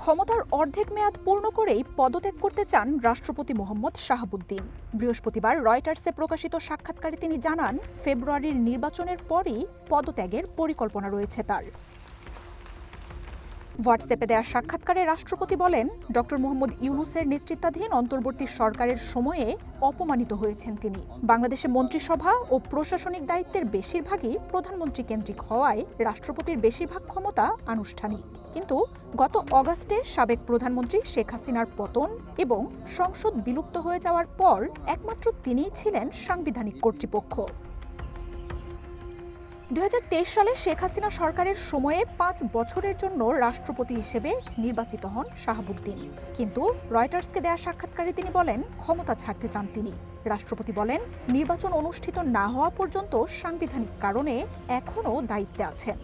ক্ষমতার অর্ধেক মেয়াদ পূর্ণ করেই পদত্যাগ করতে চান রাষ্ট্রপতি মোহাম্মদ শাহাবুদ্দিন। বৃহস্পতিবার রয়টার্সে প্রকাশিত সাক্ষাৎকারে তিনি জানান, ফেব্রুয়ারির নির্বাচনের পরই পদত্যাগের পরিকল্পনা রয়েছে তার। হোয়াটসঅ্যাপে দেওয়া সাক্ষাৎকারে রাষ্ট্রপতি বলেন, ডক্টর মোহাম্মদ ইউনুসের নেতৃত্বাধীন অন্তর্বর্তী সরকারের সময়ে অপমানিত হয়েছেন তিনি। বাংলাদেশে মন্ত্রিসভা ও প্রশাসনিক দায়িত্বের বেশিরভাগই প্রধানমন্ত্রী কেন্দ্রিক হওয়ায় রাষ্ট্রপতির বেশিরভাগ ক্ষমতা আনুষ্ঠানিক। কিন্তু গত অগাস্টে সাবেক প্রধানমন্ত্রী শেখ হাসিনার পতন এবং সংসদ বিলুপ্ত হয়ে যাওয়ার পর একমাত্র তিনিই ছিলেন সাংবিধানিক কর্তৃপক্ষ। দুই হাজার তেইশ সালে শেখ হাসিনা সরকারের সময়ে পাঁচ বছরের জন্য রাষ্ট্রপতি হিসেবে নির্বাচিত হন শাহাবুদ্দিন। কিন্তু রয়টার্সকে দেয়া সাক্ষাৎকারে তিনি বলেন, ক্ষমতা ছাড়তে চান তিনি। রাষ্ট্রপতি বলেন, নির্বাচন অনুষ্ঠিত না হওয়া পর্যন্ত সাংবিধানিক কারণে এখনও দায়িত্বে আছেন।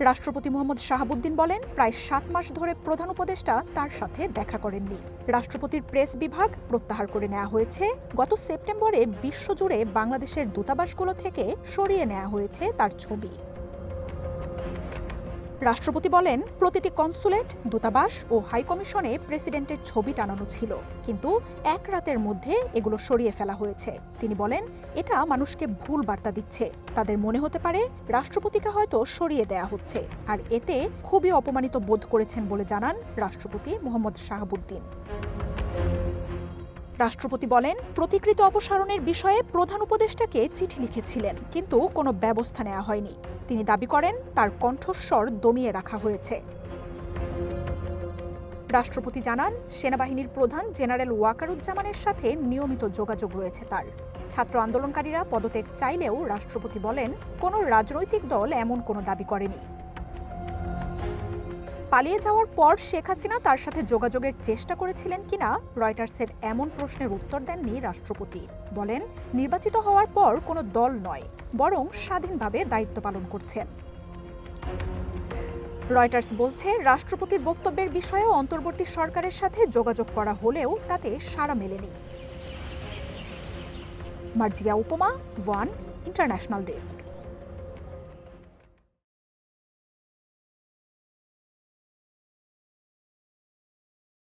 রাষ্ট্রপতি মোহাম্মদ শাহাবুদ্দিন বলেন, প্রায় সাত মাস ধরে প্রধান উপদেষ্টা তার সাথে দেখা করেননি। রাষ্ট্রপতির প্রেস বিভাগ প্রত্যাহার করে নেওয়া হয়েছে। গত সেপ্টেম্বরে বিশ্বজুড়ে বাংলাদেশের দূতাবাসগুলো থেকে সরিয়ে নেওয়া হয়েছে তার ছবি। রাষ্ট্রপতি বলেন, প্রতিটি কনসুলেট, দূতাবাস ও হাইকমিশনে প্রেসিডেন্টের ছবি টানানো ছিল, কিন্তু এক রাতের মধ্যে এগুলো সরিয়ে ফেলা হয়েছে। তিনি বলেন, এটা মানুষকে ভুল বার্তা দিচ্ছে। তাদের মনে হতে পারে, রাষ্ট্রপতিকে হয়তো সরিয়ে দেয়া হচ্ছে। আর এতে খুবই অপমানিত বোধ করেছেন বলে জানান রাষ্ট্রপতি মোহাম্মদ শাহাবুদ্দিন। রাষ্ট্রপতি বলেন, প্রতিকৃত অপসারণের বিষয়ে প্রধান উপদেষ্টাকে চিঠি লিখেছিলেন, কিন্তু কোনো ব্যবস্থা নেওয়া হয়নি। তিনি দাবি করেন, তার কণ্ঠস্বর দমিয়ে রাখা হয়েছে। রাষ্ট্রপতি জানান, সেনাবাহিনীর প্রধান জেনারেল ওয়াকারুজ্জামানের সাথে নিয়মিত যোগাযোগ রয়েছে তার। ছাত্র আন্দোলনকারীরা পদত্যাগ চাইলেও রাষ্ট্রপতি বলেন, কোনো রাজনৈতিক দল এমন কোনো দাবি করেনি। পালিয়ে যাওয়ার পর শেখ হাসিনা তার সাথে যোগাযোগের চেষ্টা করেছিলেন কিনা রয়টার্সের এমন প্রশ্নের উত্তর দেননি রাষ্ট্রপতি। বলেন, নির্বাচিত হওয়ার পর কোনো দল নয়, বরং স্বাধীনভাবে দায়িত্ব পালন করছেন রয়টার্স বলছে, রাষ্ট্রপতির বক্তব্যের বিষয়েও অন্তর্বর্তী সরকারের সাথে যোগাযোগ করা হলেও তাতে সাড়া মেলেনি। মার্জিয়া উপমা, ওয়ান ইন্টারন্যাশনাল ডেস্ক।